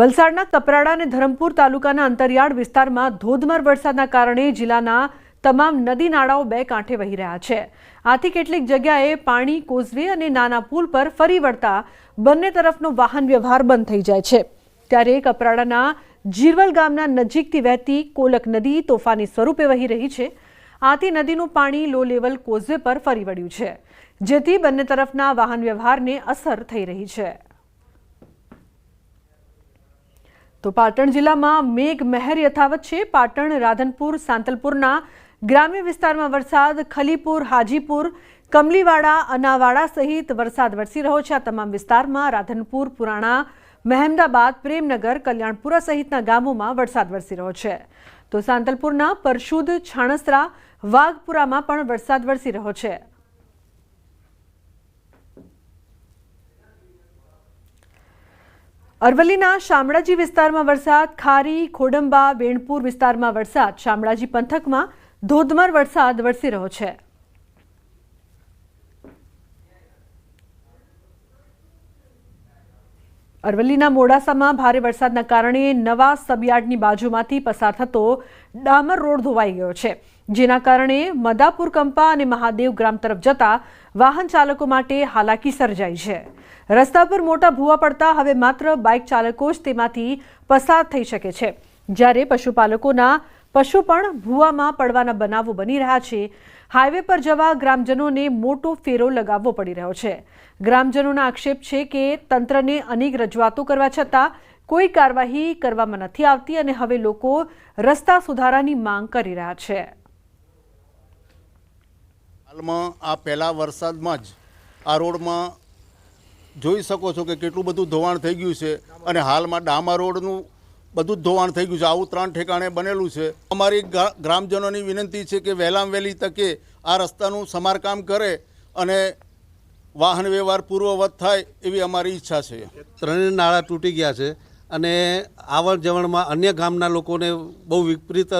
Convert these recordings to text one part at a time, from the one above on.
વલસાડના કપરાડા અને ધરમપુર તાલુકાના અંતરિયાળ વિસ્તારમાં ધોધમાર વરસાદના કારણે જિલ્લાના તમામ નદી નાળાઓ બે કાંઠે વહી રહ્યા છે. આથી કેટલીક જગ્યાએ પાણી કોઝવે અને નાના પુલ પર ફરી વળતા બંને તરફનો વાહન વ્યવહાર બંધ થઈ જાય છે. ત્યારે કપરાડાના જીરવલ ગામના નજીકથી વહેતી કોલક નદી તોફાની સ્વરૂપે વહી રહી છે. આથી નદીનું પાણી લો લેવલ કોઝવે પર ફરી વળ્યું છે, જેથી બંને તરફના વાહન વ્યવહારને અસર થઈ રહી છે. તો પાટણ જિલ્લામાં મેઘ મહેર યથાવત છે. પાટણ, રાધનપુર, સાંતલપુરના ગ્રામ્ય વિસ્તારમાં વરસાદ, ખલીપુર, હાજીપુર, કમલીવાડા, અનાવાડા સહિત વરસાદ વરસી રહ્યો છે. આ તમામ વિસ્તારમાં રાધનપુર, પુરાણા, મહેમદાબાદ, પ્રેમનગર, કલ્યાણપુરા સહિતના ગામોમાં વરસાદ વરસી રહ્યો છે. તો સાંતલપુરના પરશુદ, છાણસરા, વાઘપુરામાં પણ વરસાદ વરસી રહ્યો છે. અરવલ્લીના શામળાજી વિસ્તારમાં વરસાદ, ખારી, ખોડંબા, વેણપુર વિસ્તારમાં વરસાદ. શામળાજી પંથકમાં ધોધમાર વરસાદ વરસી રહ્યો છે. અરવલ્લીના મોડાસામાં ભારે વરસાદના કારણે નવા સબયાર્ડની બાજુમાંથી પસાર થતો ડામર રોડ ધોવાઈ ગયો છે. જેના કારણે મદાપુર કંપા અને મહાદેવ ગ્રામ તરફ જતા વાહન ચાલકો માટે હાલાકી સર્જાઈ છે. રસ્તા પર મોટા ભૂવા પડતા હવે માત્ર બાઇક ચાલકો જ તેમાંથી પસાર થઈ શકે છે. જ્યારે પશુપાલકોના પશુ પણ ભૂવામાં પડવાના બનાવો બની રહ્યા છે હાઈવે પર જવા ગ્રામજનોને મોટો ફેરો લગાવવો પડી રહ્યો છે. ગ્રામજનોના આક્ષેપ છે કે તંત્રને અનેક રજૂઆતો કરવા છતાં કોઈ કાર્યવાહી કરવામાં નથી આવતી અને હવે લોકો રસ્તા સુધારાની માંગ કરી રહ્યા છે. હાલમાં આ પહેલા વરસાદમાં જ આ રોડમાં જોઈ શકો છો કે કેટલું બધું ધોવાણ થઈ ગયું છે અને હાલમાં ડામા રોડનું બધું જ ધોવાણ થઈ ગયું છે. આવું ત્રણ ઠેકાણે બનેલું છે. અમારી ગ્રામજનોની વિનંતી છે કે વહેલામ વહેલી તકે આ રસ્તાનું સમારકામ કરે અને વાહન વ્યવહાર પૂર્વવત થાય એવી અમારી ઈચ્છા છે. ત્રણેય નાળા તૂટી ગયા છે અને આવણ જવણમાં અન્ય ગામના લોકોને બહુ વિપરીત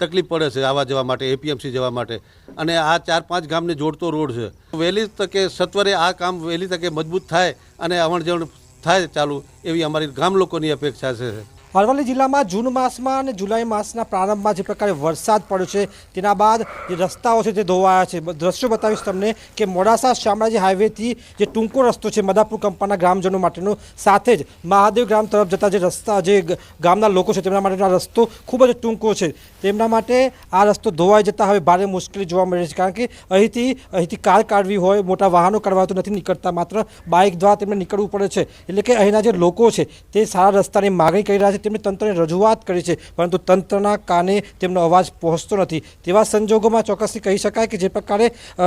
તકલીફ પડે છે આવવા જવા માટે, એપીએમસી જવા માટે. અને આ ચાર પાંચ ગામને જોડતો રોડ છે. વહેલી તકે સત્વરે આ કામ વહેલી તકે મજબૂત થાય અને આવણ જવણ થાય ચાલુ એવી અમારી ગામ લોકોની અપેક્ષા છે. અરવલ્લી જિલ્લામાં જૂન માસમાં અને જુલાઈ માસના પ્રારંભમાં જે પ્રકારે વરસાદ પડ્યો છે, તેના બાદ જે રસ્તાઓ છે તે ધોવાયા છે. દ્રશ્યો બતાવીશ તમને કે મોડાસા શામળાજી હાઈવેથી જે ટૂંકો રસ્તો છે મદાપુર કંપાના ગ્રામજનો માટેનો, સાથે જ મહાદેવ ગ્રામ તરફ જતા જે રસ્તા, જે ગામના લોકો છે, તેમના માટેનો રસ્તો ખૂબ જ ટૂંકો છે. તેમના માટે આ રસ્તો ધોવાઈ જતાં હવે ભારે મુશ્કેલી જોવા મળે છે. કારણ કે અહીંથી અહીંથી કાર કાઢવી હોય, મોટા વાહનો કાઢવા તો નથી નીકળતા. માત્ર બાઇક દ્વારા તેમને નીકળવું પડે છે. એટલે કે અહીંના જે લોકો છે, તે સારા રસ્તાની માગણી કરી રહ્યા છે. તેમણે તંત્રને રજૂઆત કરી છે, પરંતુ તંત્રના કાને તેમનો અવાજ પહોંચતો નથી. તેવા સંજોગોમાં ચોક્કસથી કહી શકાય કે જે પ્રકારે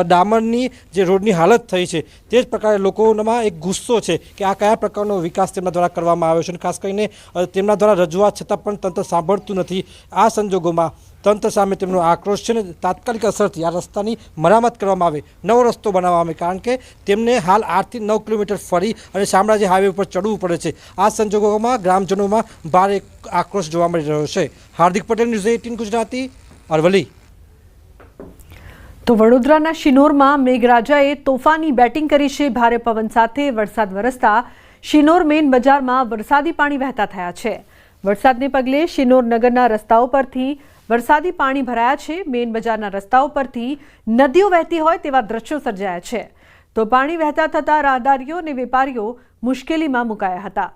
ડામરની જે રોડની હાલત થઈ છે, તે જ પ્રકારે લોકોમાં એક ગુસ્સો છે કે આ કયા પ્રકારનો વિકાસ તેમના દ્વારા કરવામાં આવ્યો છે ખાસ કરીને તેમના દ્વારા રજૂઆત છતાં પણ તંત્ર સાંભળતું નથી. આ સંજોગોમાં તંત્ર સામે તેમનો આક્રોશ છે ને તાત્કાલિક અસરથી આ રસ્તાની મરામત કરવામાં આવે. નવો રસ્તો બનાવવામાં આવે કારણ કે તેમને હાલ આઠથી નવ કિલોમીટર ફરી અને શામળાજી હાઈવે ઉપર ચડવું પડે છે. આ સંજોગોમાં ગ્રામજનોમાં ભારે આક્રોશ જોવા મળી રહ્યો છે. હાર્દિક પટેલ, ન્યૂઝ એટીન ગુજરાતી અરવલી તો વડોદરાના શિનોરમાં મેઘરાજાએ તોફાની બેટિંગ કરી છે. ભારે પવન સાથે વરસાદ વરસતા શિનોર મેઇન બજારમાં વરસાદી પાણી વહેતા થયા છે. વરસાદને પગલે શિનોર નગરના રસ્તાઓ પરથી વરસાદી પાણી ભરાયા છે. મેઇન બજારના રસ્તાઓ પરથી નદીઓ વહેતી હોય તેવા દ્રશ્યો સર્જાયા છે. તો પાણી વહેતા થતા રાહદારીઓ અને વેપારીઓ મુશ્કેલીમાં મુકાયા હતા.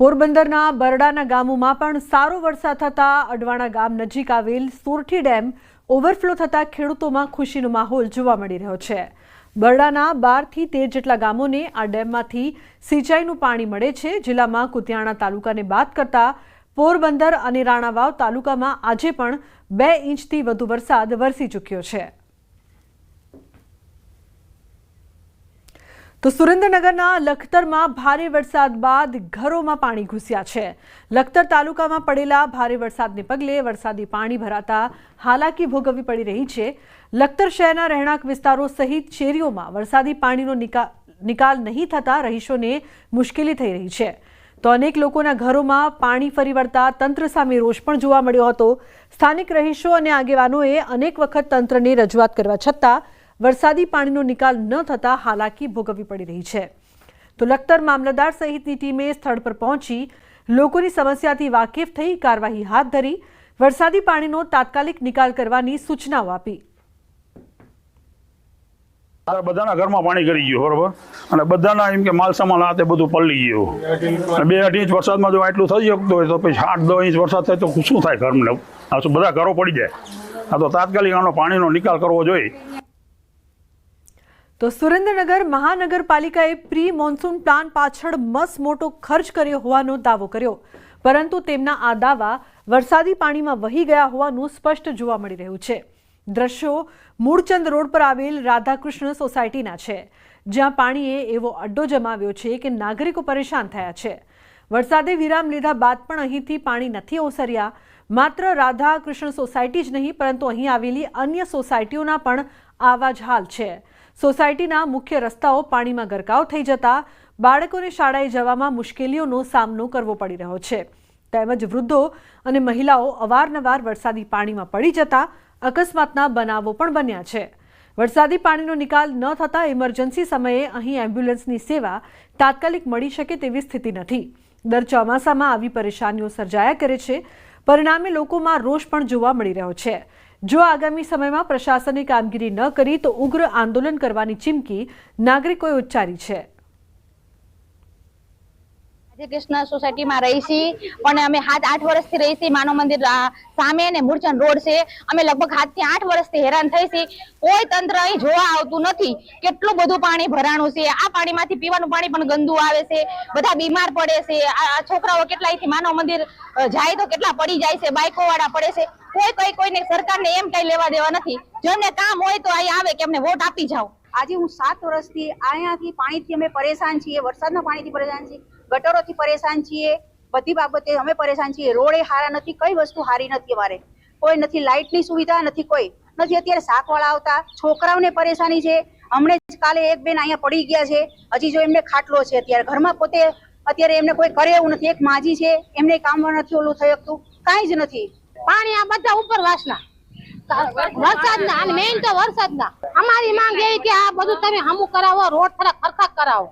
પોરબંદરના બરડાના ગામોમાં પણ સારો વરસાદ થતા અડવાણા ગામ નજીક આવેલ સોરઠી ડેમ ઓવરફ્લો થતા ખેડૂતોમાં ખુશીનો માહોલ જોવા મળી રહ્યો છે. બરડાના બારથી તેર જેટલા ગામોને આ ડેમમાંથી સિંચાઈનું પાણી મળે છે. જિલ્લામાં કુતિયાણા તાલુકાને બાદ કરતા પોરબંદર અને રાણાવાવ તાલુકામાં આજે પણ બે ઇંચથી વધુ વરસાદ વરસી ચૂક્યો છે. તો સુરેન્દ્રનગરના લખતરમાં ભારે વરસાદ બાદ ઘરોમાં પાણી ઘૂસ્યા છે. લખતર તાલુકામાં પડેલા ભારે વરસાદને પગલે વરસાદી પાણી ભરાતા હાલાકી ભોગવવી પડી રહી છે. લખતર શહેરના રહેણાંક વિસ્તારો સહિત શેરીઓમાં વરસાદી પાણીનો નિકા- નિકાલ નહીં થતાં રહીશોને મુશ્કેલી થઈ રહી છે. તો અનેક લોકોના ઘરોમાં પાણી ફરી વળતા તંત્ર સામે રોષ પણ જોવા મળ્યો હતો. સ્થાનિક રહીશો અને આગેવાનોએ અનેક વખત તંત્રને રજૂઆત કરવા છતાં વરસાદી પાણીનો નિકાલ ન થતાં હાલાકી ભોગવવી પડી રહી છે. તો લખતર મામલતદાર સહિતની ટીમે સ્થળ પર પહોંચી લોકોની સમસ્યાથી વાકેફ થઈ કાર્યવાહી હાથ ધરી વરસાદી પાણીનો તાત્કાલિક નિકાલ કરવાની સૂચનાઓ આપી. બધાના ઘરમાં પાણી કરી ગયું, બરોબર? અને બધાના એમ કે માલ સામાન આ બધું પલળી ગયું. બે અઢી ઇંચ વરસાદમાં જો આટલું થઈ શકતું હોય તો પછી આઠ, દસ ઇંચ વરસાદ થાય તો શું થાય ઘરને આ બધા ઘરો પડી જાય. આ તો તાત્કાલિક આનો પાણીનો નિકાલ કરવો જોઈએ. તો સુરેન્દ્રનગર મહાનગરપાલિકાએ પ્રી મોન્સૂન પ્લાન પાછળ મસ મોટો ખર્ચ કર્યો હોવાનો દાવો કર્યો. પરંતુ તેમના આ દાવા વરસાદી પાણીમાં વહી ગયા હોવાનું સ્પષ્ટ જોવા મળી રહ્યું છે. દ્રશ્યો મૂળચંદ રોડ પર આવેલ રાધાકૃષ્ણ સોસાયટીના છે, જ્યાં પાણીએ એવો અડ્ડો જમાવ્યો છે કે નાગરિકો પરેશાન થયા છે. વરસાદે વિરામ લીધા બાદ પણ અહીંથી પાણી નથી ઓસર્યા. માત્ર રાધાકૃષ્ણ સોસાયટી જ નહીં, પરંતુ અહીં આવેલી અન્ય સોસાયટીઓના પણ આવા જ હાલ છે. સોસાયટીના મુખ્ય રસ્તાઓ પાણીમાં ગરકાવ થઈ જતા બાળકોને શાળાએ જવામાં મુશ્કેલીઓનો સામનો કરવો પડી રહ્યો છે. તેમજ વૃદ્ધો અને મહિલાઓ અવારનવાર વરસાદી પાણીમાં પડી જતા અકસ્માતના બનાવો પણ બન્યા છે. વરસાદી પાણીનો નિકાલ ન થતાં ઇમરજન્સી સમયે અહીં એમ્બ્યુલન્સની સેવા તાત્કાલિક મળી શકે તેવી સ્થિતિ નથી. દર ચોમાસામાં આવી પરેશાનીઓ સર્જાયા કરે છે. પરિણામે લોકોમાં રોષ પણ જોવા મળી રહ્યો છે. જો આગામી સમયમાં પ્રશાસને કામગીરી ન કરી તો ઉગ્ર આંદોલન કરવાની ચીમકી નાગરિકોએ ઉચ્ચારી છે. કૃષ્ણ સોસાયટીમાં રહી છીએ પણ અમે સાત આઠ વર્ષથી રહી છીએ માનવ મંદિર સામે ને મૂળચંદ રોડ છે. અમે લગભગ સાત આઠ વર્ષથી હેરાન થઈ છીએ કોઈ તંત્ર અહીં જોવા આવતું નથી. કેટલું બધું પાણી ભરાણું છે. આ પાણીમાંથી પીવાનું પાણી પણ ગંદુ આવે છે. બધા બીમાર પડે છે. આ છોકરાઓ કેટલા અહીંથી માનવ મંદિર જાય તો કેટલા પડી જાય છે. બાઇકો વાળા પડે છે. કોઈ કઈ કોઈને સરકારને એમ કઈ લેવા દેવા નથી. જેમને કામ હોય તો અહીં આવે કે અમને વોટ આપી જાઓ. આજે હું સાત વર્ષથી અહીંયાથી પાણીથી અમે પરેશાન છીએ. વરસાદના પાણીથી પરેશાન છીએ. ગટરોથી પરેશાન છીએ, બધી બાબતે અમે પરેશાન છીએ. રોડે હારા નથી, કઈ વસ્તુ હારી નથી અમારે. કોઈ નથી લાઇટની સુવિધા, નથી કોઈ. નથી અત્યારે શાકવાળા આવતા, છોકરાઓને પરેશાની છે. હમણે જ કાલે એક બેન અહીંયા પડી ગયા છે. હજી જો એમને ખાટલો છે અત્યારે. ઘરમાં પોતે અત્યારે એમને કોઈ કરે એવું નથી. એક માજી છે, એમને કામ નથી ઓલું થઈ શકતું. કાંઈ જ નથી. પાણી આ બધા ઉપર વાસના. વરસાદના, અને મેઇન તો વરસાદના. અમારી માંગ એવી કે આ બધું તમે હમું કરાવો, રોડ થોડા ખરખા કરાવો.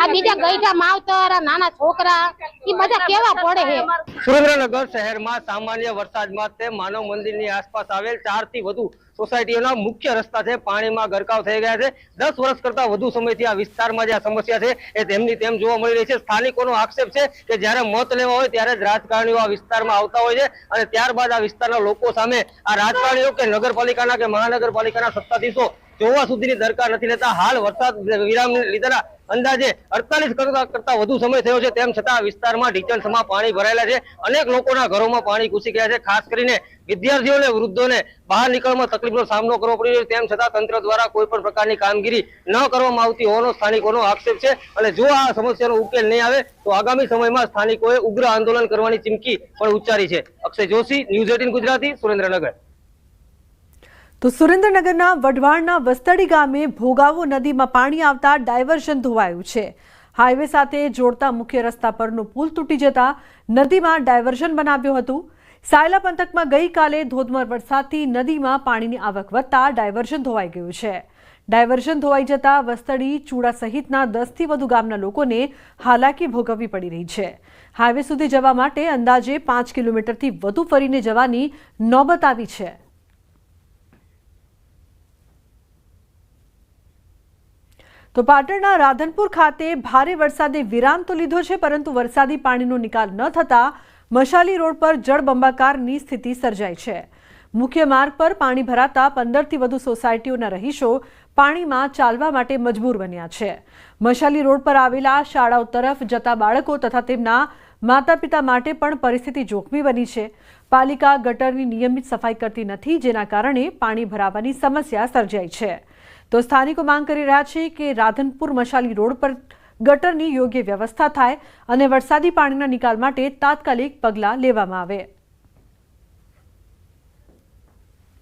આ બીજા ગઈઠા માવતર, નાના છોકરા એ બધા કેવા પડે છે સુરેન્દ્રનગર શહેરમાં સામાન્ય વરસાદમાં તે માનવ મંદિરની આસપાસ આવેલ ચાર વધુ સોસાયટીઓના મુખ્ય રસ્તા છે. પાણીમાં ગરકાવ થઈ ગયા છે. દસ વર્ષ કરતા વધુ સમયથી આ વિસ્તારમાં જે આ સમસ્યા છે એ તેમની તેમ જોવા મળી રહી છે. સ્થાનિકોનો આક્ષેપ છે કે જ્યારે મત લેવા હોય ત્યારે જ રાજકારણીઓ આ વિસ્તારમાં આવતા હોય છે અને ત્યારબાદ આ વિસ્તારના લોકો સામે આ રાજકારણીઓ કે નગરપાલિકાના કે મહાનગરપાલિકાના સત્તાધીશો જોવા સુધીની દરકાર નથી લેતા. હાલ વરસાદ વિરામ લીધેલા અંદાજે અડતાલીસ કરતા કરતા વધુ સમય થયો છે. તેમ છતાં વિસ્તારમાં ઢીચણસમાં પાણી ભરાયેલા છે. અનેક લોકોના ઘરોમાં પાણી ઘૂસી ગયા છે. ખાસ કરીને વિદ્યાર્થીઓને, વૃદ્ધોને બહાર નીકળવામાં તકલીફનો સામનો કરવો પડી રહ્યો તેમ છતાં તંત્ર દ્વારા કોઈ પણ પ્રકારની કામગીરી ન કરવામાં આવતી હોવાનો સ્થાનિકોનો આક્ષેપ છે. અને જો આ સમસ્યાનો ઉકેલ નહીં આવે, તો આગામી સમયમાં સ્થાનિકોએ ઉગ્ર આંદોલન કરવાની ચીમકી પણ ઉચ્ચારી છે. Akshay Joshi, news eighteen Gujarati, Surendranagar. તો સુરેન્દ્રનગરના વઢવાણના વસ્તડી ગામે ભોગાવો નદીમાં પાણી આવતા ડાયવર્ઝન ધોવાયું છે. હાઈવે સાથે જોડતા મુખ્ય રસ્તા પરનો પુલ તૂટી જતા નદીમાં ડાયવર્ઝન બનાવ્યું હતું. સાયલા પંથકમાં ગઈકાલે ધોધમાર વરસાદથી નદીમાં પાણીની આવક વધતા ડાયવર્ઝન ધોવાઈ ગયું છે. ડાયવર્ઝન ધોવાઈ જતા વસ્તડી, ચૂડા સહિતના દસથી વધુ ગામના લોકોને હાલાકી ભોગવવી પડી રહી છે. હાઈવે સુધી જવા માટે અંદાજે પાંચ કિલોમીટરથી વધુ ફરીને જવાની નોબત આવી છે. તો પાટણના રાધનપુર ખાતે ભારે વરસાદે વિરામ તો લીધો છે, પરંતુ વરસાદી પાણીનો નિકાલ ન થતા મશાલી રોડ પર જળબંબાકારની સ્થિતિ સર્જાઈ છે. મુખ્ય માર્ગ પર પાણી ભરાતા પંદરથી વધુ સોસાયટીઓના રહીશો પાણીમાં ચાલવા માટે મજબૂર બન્યા છે. મશાલી રોડ પર આવેલા શાળાઓ તરફ જતા બાળકો તથા તેમના માતા પિતા માટે પણ પરિસ્થિતિ જોખમી બની છે. પાલિકા ગટરની નિયમિત સફાઈ કરતી નથી, જેના કારણે પાણી ભરાવાની સમસ્યા સર્જાઈ છે. તો સ્થાનિકો માંગ કરી રહ્યા છે કે રાધનપુર મશાલી રોડ પર ગટરની યોગ્ય વ્યવસ્થા થાય અને વરસાદી પાણીના નિકાલ માટે તાત્કાલિક પગલાં લેવામાં આવે.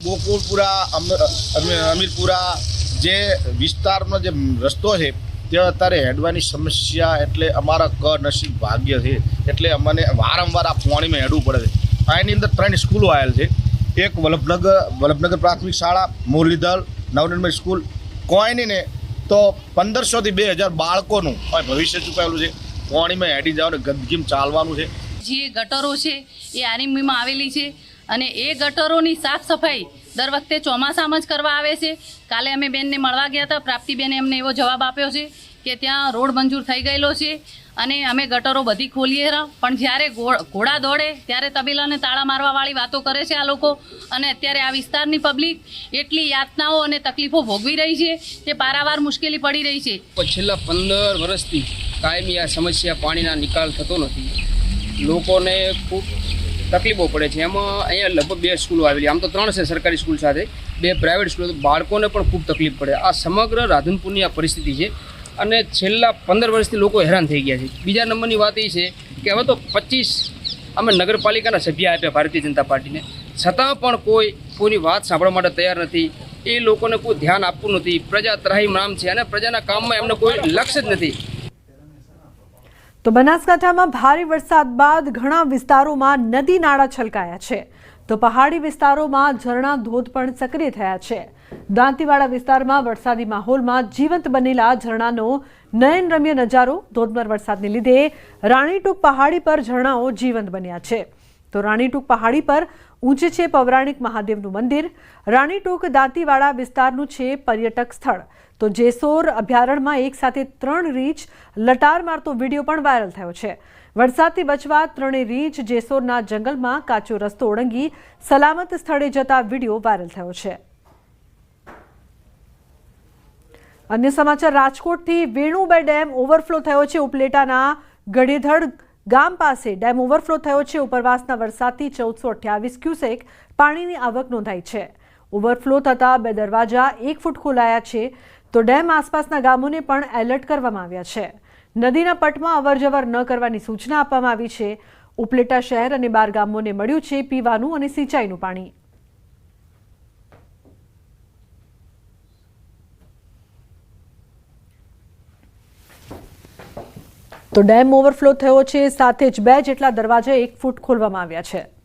ગોકુલપુરા અમ- અમ- અમીરપુરા જે વિસ્તારનો જે રસ્તો છે, ત્યાં અત્યારે હેડવાની સમસ્યા એટલે અમારા કનસીબ ભાગ્ય છે. એટલે અમને વારંવાર આ પાણીમાં હેડવું પડે છે. એની અંદર ત્રણ સ્કૂલો આવેલ છે. એક વલ્લભનગર વલ્લભનગર પ્રાથમિક શાળા, મુરલીધર નવનિર્મળ સ્કૂલ કોઈ નહીં ને, તો પંદરસોથી બે હજાર બાળકોનું ભવિષ્ય ચૂકાયેલું છે. પાણીમાં હેડી જવાનું ગંદકીમ ચાલવાનું છે. જે ગટરો છે, એ આરએમબીમાં આવેલી છે અને એ ગટરોની સાફ સફાઈ દર વખતે ચોમાસામાં જ કરવા આવે છે. કાલે અમે બેનને મળવા ગયા હતા, પ્રાપ્તિબેને અમને એવો જવાબ આપ્યો છે કે ત્યાં રોડ મંજૂર થઈ ગયેલો છે અને અમે ગટરો બધી ખોલીએ પણ જ્યારે ઘોડા દોડે, ત્યારે તબેલાને તાળા મારવાવાળી વાતો કરે છે આ લોકો. અને અત્યારે આ વિસ્તારની પબ્લિક એટલી યાતનાઓ અને તકલીફો ભોગવી રહી છે કે પારાવાર મુશ્કેલી પડી રહી છે. છેલ્લા પંદર વર્ષથી કાયમી આ સમસ્યા પાણીના નિકાલ થતો નથી. લોકોને ખૂબ તકલીફો પડે છે. એમાં અહીંયા લગભગ બે સ્કૂલો આવેલી. આમ તો ત્રણ છે સરકારી સ્કૂલ સાથે. બે પ્રાઇવેટ સ્કૂલો. બાળકોને પણ ખૂબ તકલીફ પડે. આ સમગ્ર રાધનપુરની આ પરિસ્થિતિ છે. અને છેલ્લા પંદર વર્ષથી લોકો હેરાન થઈ ગયા છે. બીજા નંબરની વાત એ છે કે હવે તો પચીસ અમે નગરપાલિકાના સભ્ય આપ્યા ભારતીય જનતા પાર્ટીને. છતાં પણ કોઈ કોઈની વાત સાંભળવા માટે તૈયાર નથી. એ લોકોને કોઈ ધ્યાન આપવું નથી. પ્રજા ત્રાહીમ નામ છે અને પ્રજાના કામમાં એમને કોઈ લક્ષ્ય જ નથી. તો બનાસકાંઠામાં ભારે વરસાદ બાદ ઘણા વિસ્તારોમાં નદી નાળા છલકાયા છે. તો પહાડી વિસ્તારોમાં ઝરણા ધોધ પણ સક્રિય થયા છે. દાંતીવાડા વિસ્તારમાં વરસાદી માહોલમાં જીવંત બનેલા ઝરણાનો નયનરમ્ય નજારો, ધોધમાર વરસાદને લીધે રાણીટૂક પહાડી પર ઝરણાઓ જીવંત બન્યા છે. તો રાણીટૂક પહાડી પર ઊંચે છે પૌરાણિક મહાદેવનું મંદિર, રાણીટૂક દાંતીવાડા વિસ્તારનું છે પર્યટક સ્થળ. તો જેસોર અભયારણ્યમાં એક સાથે ત્રણ રીચ લટાર મારતો વીડિયો પણ વાયરલ થયો છે. વરસાદથી બચવા ત્રણેય રીંછ જેસોરના જંગલમાં કાચો રસ્તો ઓળંગી સલામત સ્થળે જતા વીડિયો વાયરલ થયો છે. અન્ય સમાચાર, રાજકોટથી વેણુબાઈ ડેમ ઓવરફ્લો થયો છે. ઉપલેટાના ગડેધડ ગામ પાસે ડેમ ઓવરફ્લો થયો છે. ઉપરવાસના વરસાદથી ચૌદસો અઠ્યાવીસ ક્યુસેક પાણીની આવક નોંધાઈ છે. ઓવરફ્લો થતાં બે દરવાજા એક ફૂટ ખોલાયા છે. તો ડેમ આસપાસના ગામોને પણ એલર્ટ કરવામાં આવ્યા છે. નદીના પટમાં અવરજવર ન કરવાની સૂચના આપવામાં આવી છે. ઉપલેટા શહેર અને બાર ગામોને મળ્યું છે પીવાનું અને સિંચાઈનું પાણી. તો ડેમ ઓવરફ્લો થયો છે. સાથે જ બે જેટલા દરવાજા એક ફૂટ ખોલવામાં આવ્યા છે.